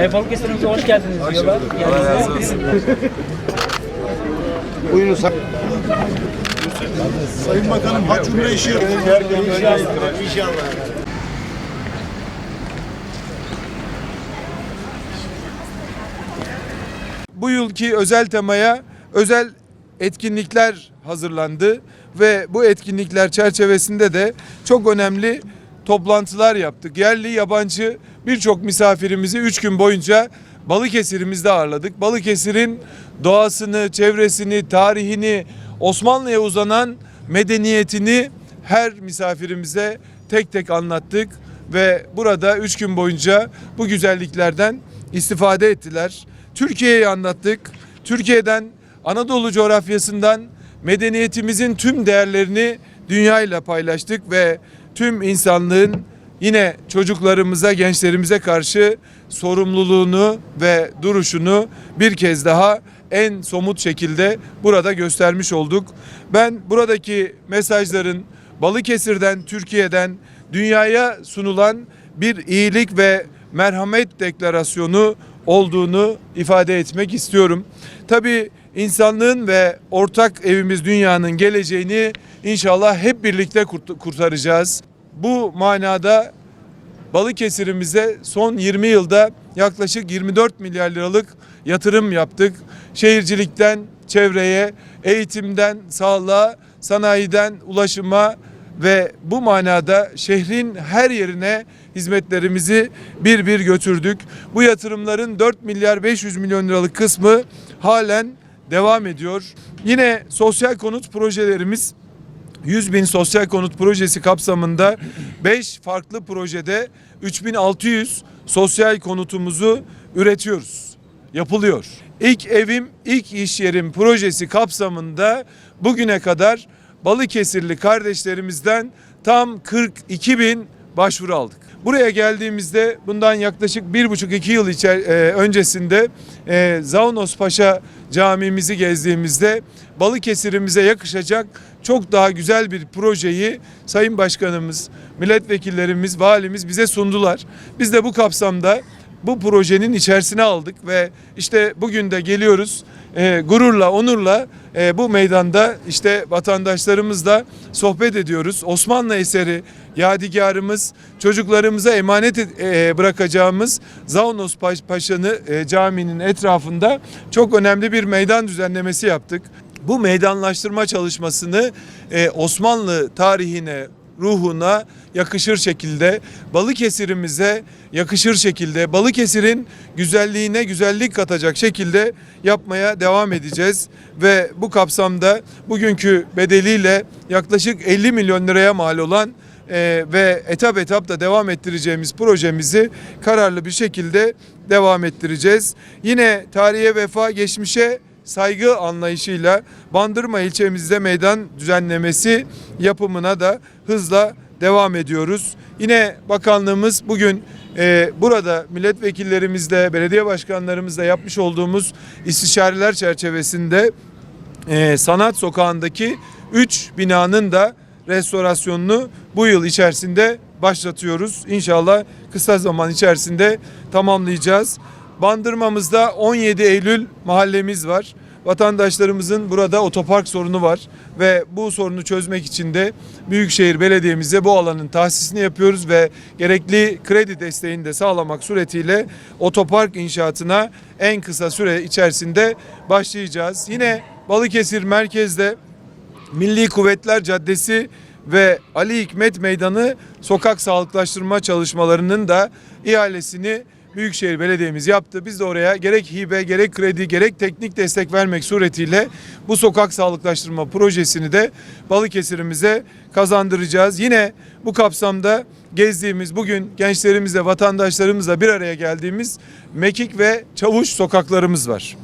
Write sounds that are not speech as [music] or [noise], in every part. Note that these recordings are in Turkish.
E, Balıkesir'imize hoş geldiniz diyorlar. Geldiğinizde- [laughs] Buyurun say- Sayın Bakanım hac cumre işi yapıyor. bu yılki özel temaya özel etkinlikler hazırlandı ve bu etkinlikler çerçevesinde de çok önemli toplantılar yaptık. Yerli yabancı birçok misafirimizi 3 gün boyunca Balıkesir'imizde ağırladık. Balıkesir'in doğasını, çevresini, tarihini, Osmanlı'ya uzanan medeniyetini her misafirimize tek tek anlattık ve burada 3 gün boyunca bu güzelliklerden istifade ettiler. Türkiye'yi anlattık. Türkiye'den Anadolu coğrafyasından medeniyetimizin tüm değerlerini dünyayla paylaştık ve tüm insanlığın yine çocuklarımıza, gençlerimize karşı sorumluluğunu ve duruşunu bir kez daha en somut şekilde burada göstermiş olduk. Ben buradaki mesajların Balıkesir'den, Türkiye'den dünyaya sunulan bir iyilik ve merhamet deklarasyonu olduğunu ifade etmek istiyorum. Tabii insanlığın ve ortak evimiz dünyanın geleceğini inşallah hep birlikte kurt- kurtaracağız. Bu manada Balıkesir'imize son 20 yılda yaklaşık 24 milyar liralık yatırım yaptık. Şehircilikten çevreye, eğitimden sağlığa, sanayiden ulaşıma ve bu manada şehrin her yerine hizmetlerimizi bir bir götürdük. Bu yatırımların 4 milyar 500 milyon liralık kısmı halen devam ediyor. Yine sosyal konut projelerimiz 100 bin sosyal konut projesi kapsamında 5 farklı projede 3600 sosyal konutumuzu üretiyoruz. Yapılıyor. İlk evim, ilk iş yerim projesi kapsamında bugüne kadar Balıkesirli kardeşlerimizden tam 42 bin başvuru aldık. Buraya geldiğimizde bundan yaklaşık bir buçuk iki yıl içer, e, öncesinde e, Zaunos Paşa camimizi gezdiğimizde Balıkesir'imize yakışacak çok daha güzel bir projeyi Sayın Başkanımız, milletvekillerimiz, valimiz bize sundular. Biz de bu kapsamda bu projenin içerisine aldık ve işte bugün de geliyoruz e, gururla, onurla e, bu meydanda işte vatandaşlarımızla sohbet ediyoruz. Osmanlı eseri, yadigarımız, çocuklarımıza emanet et- e, bırakacağımız Zaunos Paş- Paşa'nı e, caminin etrafında çok önemli bir meydan düzenlemesi yaptık. Bu meydanlaştırma çalışmasını e, Osmanlı tarihine, ruhuna yakışır şekilde, Balıkesir'imize yakışır şekilde, Balıkesir'in güzelliğine güzellik katacak şekilde yapmaya devam edeceğiz. Ve bu kapsamda bugünkü bedeliyle yaklaşık 50 milyon liraya mal olan e, ve etap etap da devam ettireceğimiz projemizi kararlı bir şekilde devam ettireceğiz. Yine tarihe vefa geçmişe saygı anlayışıyla Bandırma ilçemizde meydan düzenlemesi yapımına da hızla devam ediyoruz. Yine bakanlığımız bugün e, burada milletvekillerimizle, belediye başkanlarımızla yapmış olduğumuz istişareler çerçevesinde e, Sanat Sokağı'ndaki 3 binanın da restorasyonunu bu yıl içerisinde başlatıyoruz. İnşallah kısa zaman içerisinde tamamlayacağız. Bandırmamızda 17 Eylül mahallemiz var. Vatandaşlarımızın burada otopark sorunu var ve bu sorunu çözmek için de Büyükşehir Belediye'mize bu alanın tahsisini yapıyoruz ve gerekli kredi desteğini de sağlamak suretiyle otopark inşaatına en kısa süre içerisinde başlayacağız. Yine Balıkesir merkezde Milli Kuvvetler Caddesi ve Ali Hikmet Meydanı sokak sağlıklaştırma çalışmalarının da ihalesini Büyükşehir Belediye'miz yaptı. Biz de oraya gerek hibe, gerek kredi, gerek teknik destek vermek suretiyle bu sokak sağlıklaştırma projesini de Balıkesir'imize kazandıracağız. Yine bu kapsamda gezdiğimiz bugün gençlerimizle, vatandaşlarımızla bir araya geldiğimiz Mekik ve Çavuş sokaklarımız var.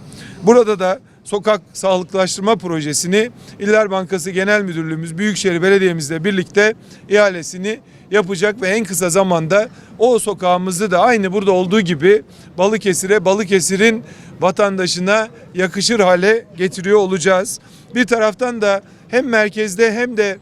Burada da sokak sağlıklaştırma projesini İller Bankası Genel Müdürlüğümüz Büyükşehir Belediye'mizle birlikte ihalesini yapacak ve en kısa zamanda o sokağımızı da aynı burada olduğu gibi Balıkesir'e, Balıkesir'in vatandaşına yakışır hale getiriyor olacağız. Bir taraftan da hem merkezde hem de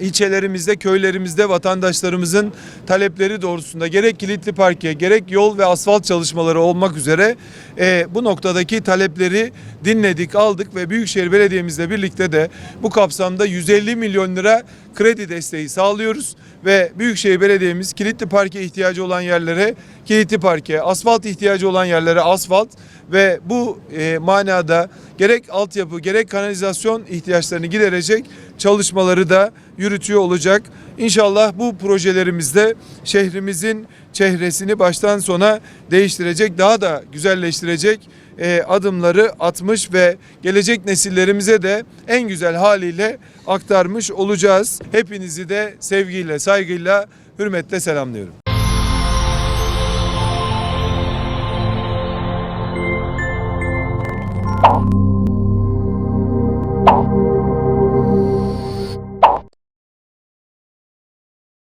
ilçelerimizde, köylerimizde vatandaşlarımızın talepleri doğrusunda gerek kilitli parke, gerek yol ve asfalt çalışmaları olmak üzere e, bu noktadaki talepleri dinledik, aldık ve Büyükşehir Belediye'mizle birlikte de bu kapsamda 150 milyon lira kredi desteği sağlıyoruz ve Büyükşehir Belediye'miz kilitli parke ihtiyacı olan yerlere kilitli parke, asfalt ihtiyacı olan yerlere asfalt ve bu e, manada gerek altyapı gerek kanalizasyon ihtiyaçlarını giderecek çalışmaları da yürütüyor olacak. İnşallah bu projelerimizde şehrimizin çehresini baştan sona değiştirecek, daha da güzelleştirecek e, adımları atmış ve gelecek nesillerimize de en güzel haliyle aktarmış olacağız. Hepinizi de sevgiyle, saygıyla, hürmetle selamlıyorum.